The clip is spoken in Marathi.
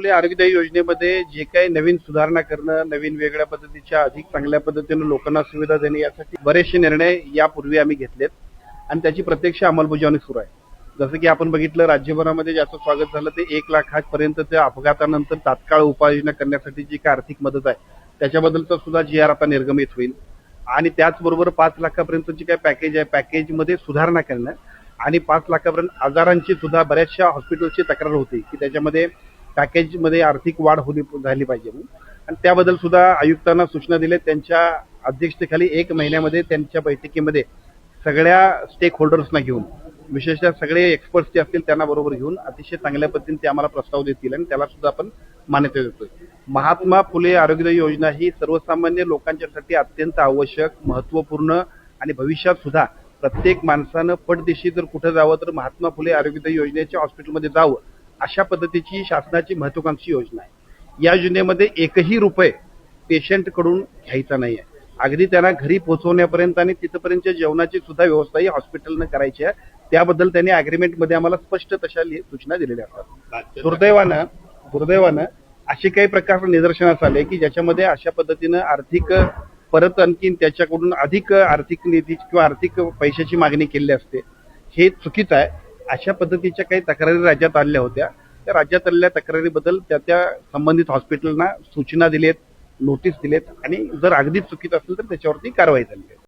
आपल्या आरोग्यदायी योजनेमध्ये जे काही नवीन सुधारणा करणं नवीन वेगळ्या पद्धतीच्या अधिक चांगल्या पद्धतीनं लोकांना सुविधा देणे यासाठी बरेचसे निर्णय यापूर्वी आम्ही घेतलेत. आणि त्याची प्रत्यक्ष अंमलबजावणी सुरू आहे. जसं की आपण बघितलं राज्यभरामध्ये ज्याचं स्वागत झालं ते एक लाखापर्यंत त्या अपघातानंतर तात्काळ उपाययोजना करण्यासाठी जी काय आर्थिक मदत आहे त्याच्याबद्दलचा सुद्धा जी आर आता निर्गमित होईल. आणि त्याचबरोबर पाच लाखापर्यंतची काय पॅकेज आहे पॅकेजमध्ये सुधारणा करणं. आणि पाच लाखापर्यंत आजारांची सुद्धा बऱ्याचशा हॉस्पिटलची तक्रार होती की त्याच्यामध्ये पॅकेजमध्ये आर्थिक वाढ होली झाली पाहिजे आणि त्याबद्दल सुद्धा आयुक्तांना सूचना दिल्या. त्यांच्या अध्यक्षतेखाली एक महिन्यामध्ये त्यांच्या बैठकीमध्ये सगळ्या स्टेक होल्डर्सना घेऊन विशेषतः सगळे एक्सपर्ट्स जे असतील त्यांना बरोबर घेऊन अतिशय चांगल्या पद्धतीने ते आम्हाला प्रस्ताव देतील आणि त्याला सुद्धा आपण मान्यता देतोय. महात्मा फुले आरोग्यदायी योजना ही सर्वसामान्य लोकांच्यासाठी अत्यंत आवश्यक महत्त्वपूर्ण आणि भविष्यात सुद्धा प्रत्येक माणसानं पटदिशी जर कुठं जावं तर महात्मा फुले आरोग्यदायी योजनेच्या हॉस्पिटलमध्ये जावं. अशा पद्धतीची शासनाची महत्वाकांक्षी योजना आहे. या योजनेमध्ये एकही रुपये पेशंटकडून घ्यायचा नाही आहे. अगदी त्यांना घरी पोहोचवण्यापर्यंत आणि तिथपर्यंतच्या जेवणाची सुद्धा व्यवस्था ही हॉस्पिटलनं करायची आहे. त्याबद्दल त्यांनी अग्रीमेंटमध्ये आम्हाला स्पष्ट तशा सूचना दिलेल्या असतात. दुर्दैवानं दुर्दैवानं असे काही प्रकार निदर्शनास आले की ज्याच्यामध्ये अशा पद्धतीनं आर्थिक परत आणखीन त्याच्याकडून अधिक आर्थिक निधी किंवा आर्थिक पैशाची मागणी केली असते. हे चुकीचं आहे. अशा पद्धतीच्या काही तक्रारी राज्यात आलेल्या होत्या. त्या राज्यात आलेल्या तक्रारीबद्दल त्या त्या संबंधित हॉस्पिटलना सूचना दिलेत नोटीस दिलेत आणि जर अगदी चुकीचं असेल तर त्याच्यावरती कारवाई झाली आहे.